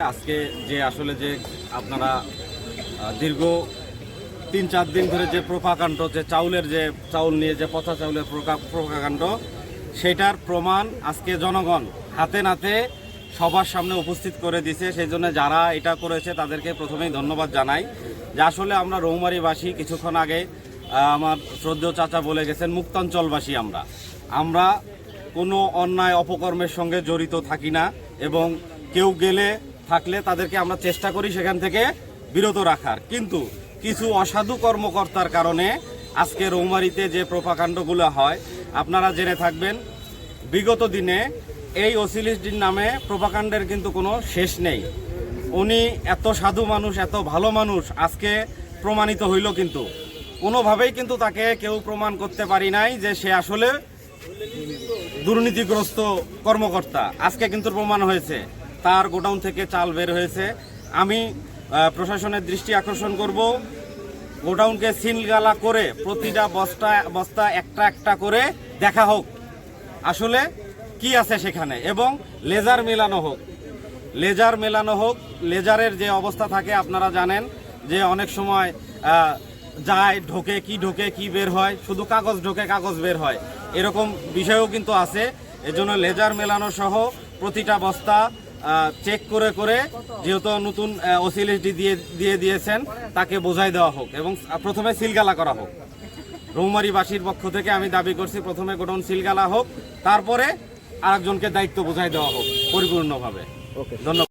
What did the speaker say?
আজকে যে আসলে যে আপনারা দীর্ঘ তিন চার দিন ধরে যে প্রোপাকাণ্ড যে চাউলের যে চাউল নিয়ে যে পচা চাউলের প্রোপাকাণ্ড সেটার প্রমাণ আজকে জনগণ হাতে নাতে সবার সামনে উপস্থিত করে দিছে। সেই জন্য যারা এটা করেছে, তাদেরকে প্রথমেই ধন্যবাদ জানাই। যে আসলে আমরা রৌমারিবাসী, কিছুক্ষণ আগে আমার শ্রদ্ধেয় চাচা বলে গেছেন, মুক্তাঞ্চলবাসী আমরা। আমরা কোনো অন্যায় অপকর্মের সঙ্গে জড়িত থাকি না এবং কেউ গেলে থাকলে তাদেরকে আমরা চেষ্টা করি সেখান থেকে বিরত রাখার। কিন্তু কিছু অসাধু কর্মকর্তার কারণে আজকে রৌমারিতে যে প্রপাকাণ্ডগুলো হয়, আপনারা জেনে থাকবেন, বিগত দিনে এই ওসিলিসডির নামে প্রপাকাণ্ডের কিন্তু কোনো শেষ নেই। উনি এত সাধু মানুষ, এত ভালো মানুষ, আজকে প্রমাণিত হইল কিন্তু। কোনোভাবেই কিন্তু তাকে কেউ প্রমাণ করতে পারি নাই যে সে আসলে দুর্নীতিগ্রস্ত কর্মকর্তা। আজকে কিন্তু প্রমাণ হয়েছে। তার গোডাউন থেকে চাল বের হয়েছে। আমি প্রশাসনের দৃষ্টি আকর্ষণ করব। গোডাউনকে সিলগালা করে প্রতিটা বস্তা বস্তা একটা একটা করে দেখা হোক। আসলে কি আছে সেখানে? এবং লেজার মেলানো হোক। লেজার মেলানো হোক। লেজারের যে অবস্থা থাকে, আপনারা জানেন যে অনেক সময় যায়, ঢোকে, কি ঢোকে, কি বের হয়। শুধু কাগজ ঢোকে, কাগজ বের হয়। এরকম বিষয়ও কিন্তু আছে। এজন্য লেজার মেলানো সহ প্রতিটা বস্তা চেক করে করে যেহেতু নতুন ওসিলিটি দিয়ে দিয়ে দিয়েছেন তাকে বোঝাই দেওয়া হোক এবং প্রথমে সিলগালা করা হোক। রৌমারিবাসীর পক্ষ থেকে আমি দাবি করছি প্রথমে গোডাউন সিলগালা হোক তারপরে আরেকজনকে দায়িত্ব বোঝাই দেওয়া হোক পরিপূর্ণভাবে। ধন্যবাদ।